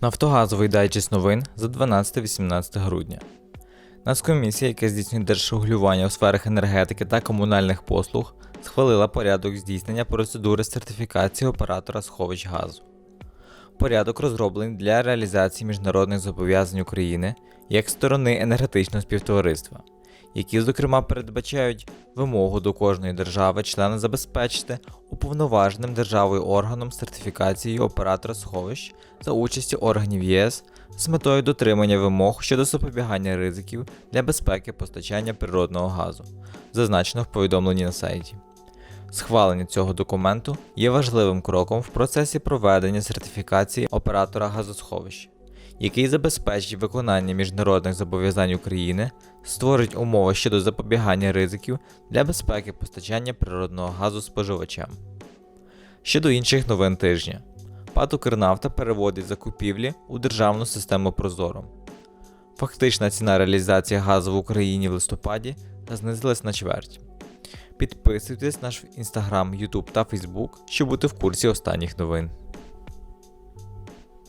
Нафтогазовий дайджест новин за 12-18 грудня. Нацкомісія, яка здійснює держрегулювання у сферах енергетики та комунальних послуг, схвалила порядок здійснення процедури сертифікації оператора сховищ газу. Порядок розроблений для реалізації міжнародних зобов'язань України як сторони енергетичного співтовариства, які, зокрема, передбачають вимогу до кожної держави-члена забезпечити уповноваженим державою органом сертифікації оператора сховищ за участі органів ЄС з метою дотримання вимог щодо запобігання ризиків для безпеки постачання природного газу, зазначено в повідомленні на сайті. Схвалення цього документу є важливим кроком в процесі проведення сертифікації оператора газосховищ, який забезпечить виконання міжнародних зобов'язань України, створить умови щодо запобігання ризиків для безпеки постачання природного газу споживачам. Щодо інших новин тижня, ПАТ «Укрнафта» переводить закупівлі у державну систему Прозоро. Фактична ціна реалізації газу в Україні в листопаді знизилась на чверть. Підписуйтесь на наш інстаграм, Ютуб та Фейсбук, щоб бути в курсі останніх новин.